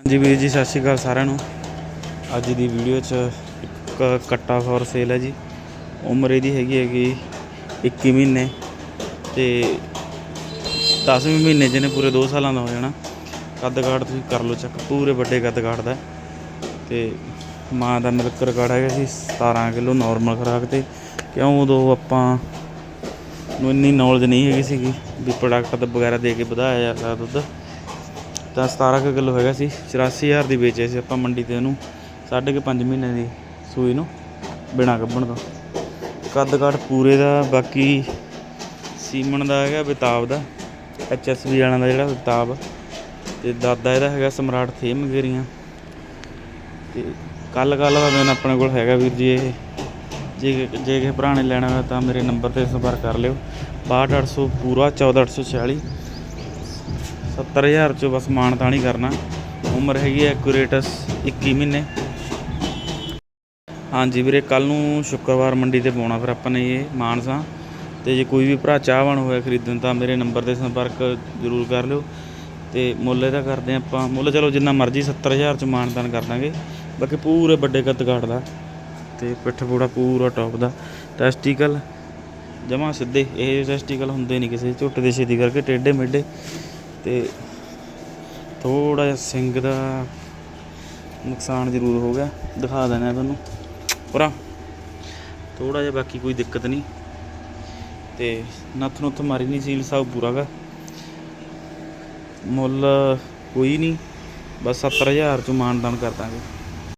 ਹਾਂਜੀ ਵੀਰ ਜੀ, ਸਤਿ ਸ਼੍ਰੀ ਅਕਾਲ ਸਾਰਿਆਂ ਨੂੰ। ਅੱਜ ਦੀ ਵੀਡੀਓ 'ਚ ਇੱਕ ਕੱਟਾ ਫੋਰ ਸੇਲ ਹੈ ਜੀ। ਉਮਰ ਇਹਦੀ ਹੈਗੀ ਹੈਗੀ 21 ਮਹੀਨੇ ਤੇ 10ਵੇਂ ਮਹੀਨੇ ਜਿਹਨੇ ਪੂਰੇ 2 ਸਾਲਾਂ ਦਾ ਹੋ ਜਾਣਾ। ਕੱਦ ਕਾਠ ਤੁਸੀਂ ਕਰ ਲਓ ਚੈੱਕ ਪੂਰੇ ਵੱਡੇ ਕੱਦ ਕਾਠ ਦਾ। ਤੇ ਮਾਂ ਦਾ ਮਿਲਕ ਰਿਕਾਰਡ ਹੈਗਾ ਸੀ 17 ਕਿਲੋ ਨਾਰਮਲ ਖੁਰਾਕ ਤੇ। ਕਿਉਂ ਉਦੋਂ ਆਪਾਂ ਨੂੰ ਇੰਨੀ ਨੌਲੇਜ ਨਹੀਂ ਹੈਗੀ ਸੀਗੀ ਵੀ ਪ੍ਰੋਡਕਟ ਵਗੈਰਾ ਦੇ ਕੇ ਵਧਾਇਆ ਜਾਂਦਾ ਦੁੱਧ। ਤਾਂ 17 ਕੁ ਕਿਲੋ ਹੈਗਾ ਸੀ 84000 ਦੀ ਵੇਚਿਆ ਸੀ ਆਪਾਂ ਮੰਡੀ ਤੇ ਉਹਨੂੰ, ਸਾਢੇ ਕੁ ਪੰਜ ਮਹੀਨੇ ਦੀ ਸੂਈ ਨੂੰ ਬਿਨਾ ਕੱਢਣ ਤੋਂ। ਕੱਦ ਕਾਠ ਪੂਰੇ ਦਾ, ਬਾਕੀ ਸੀਮਣ ਦਾ ਹੈਗਾ ਬਿਤਾਬ ਦਾ ਐਚਐਸਬੀ ਵਾਲਿਆਂ ਦਾ ਜਿਹੜਾ ਬਿਤਾਬ ਤੇ ਦਾਦਾ ਇਹਦਾ ਹੈਗਾ ਸਮਰਾਟ ਥੇ ਮਗੇਰੀਆਂ। ਤੇ ਕੱਲ ਕੱਲ ਦਾ ਦਿਨ ਆਪਣੇ ਕੋਲ ਹੈਗਾ ਵੀਰ ਜੀ, ਇਹ ਜੇ ਜੇ ਕਿਸੇ ਭਰਾ ਨੇ ਲੈਣਾ ਹੋਇਆ ਤਾਂ ਮੇਰੇ ਨੰਬਰ ਤੇ ਸੰਪਰਕ ਕਰ ਲਿਓ। 62800 ਪੂਰਾ 14846 70000 ਚੋਂ ਬਸ ਮਾਣ ਤਾਣੀ ਕਰਨਾ। ਉਮਰ ਹੈਗੀ ਹੈ ਐਕੂਰੇਟਸ 21 ਮਹੀਨੇ। ਹਾਂਜੀ ਵੀਰੇ ਕੱਲ ਨੂੰ ਸ਼ੁੱਕਰਵਾਰ ਮੰਡੀ ਤੇ ਪਾਉਣਾ ਫਿਰ ਆਪਾਂ ਨੇ ਇਹ ਮਾਨਸਾ। ਤੇ ਜੇ ਕੋਈ ਵੀ ਭਰਾ ਚਾਹਵਾਨ ਹੋਇਆ ਖਰੀਦਣ ਤਾਂ ਮੇਰੇ ਨੰਬਰ ਤੇ ਸੰਪਰਕ ਜ਼ਰੂਰ ਕਰ ਲਿਓ। ਤੇ ਮੁੱਲ ਇਹਦਾ ਕਰਦੇ ਹਾਂ ਆਪਾਂ। ਮੁੱਲ ਚਲੋ ਜਿੰਨਾ ਮਰਜ਼ੀ 70000 ਚ ਮਾਨਦਾਨ ਕਰ ਦਾਂਗੇ। ਬਾਕੀ ਪੂਰੇ ਵੱਡੇ ਕੱਦ ਕਾਠ ਦਾ। ਤੇ ਪਿੱਠ ਪੂੜਾ ਪੂਰਾ ਟੌਪ ਦਾ। ਟੈਸਟੀਕਲ ਜਮਾ ਸਿੱਧੇ। ਇਹ ਟੈਸਟੀਕਲ ਹੁੰਦੇ ਨਹੀਂ ਕਿਸੇ ਝੁੱਟ ਦੇ ਛੇਤੀ ਕਰਕੇ ਟੇਢੇ ਮੇਢੇ ਤੇ ਥੋੜਾ ਜਿਹਾ ਸਿੰਗ ਦਾ ਨੁਕਸਾਨ ਜ਼ਰੂਰ ਹੋ ਗਿਆ। ਦਿਖਾ ਦੇਣਾ ਤੁਹਾਨੂੰ। ਪੂਰਾ ਥੋੜਾ ਜਿਹਾ ਬਾਕੀ ਕੋਈ ਦਿੱਕਤ ਨਹੀਂ। ਤੇ ਨੱਥ ਨੁੱਥ ਮਾਰੀ ਨਹੀਂ ਸੀਲ ਸਭ ਪੂਰਾ ਗਾ। ਮੁੱਲ ਕੋਈ ਨਹੀਂ। ਬਸ 70000 ਚ ਮਾਨਦਾਨ ਕਰ ਦਾਂਗੇ।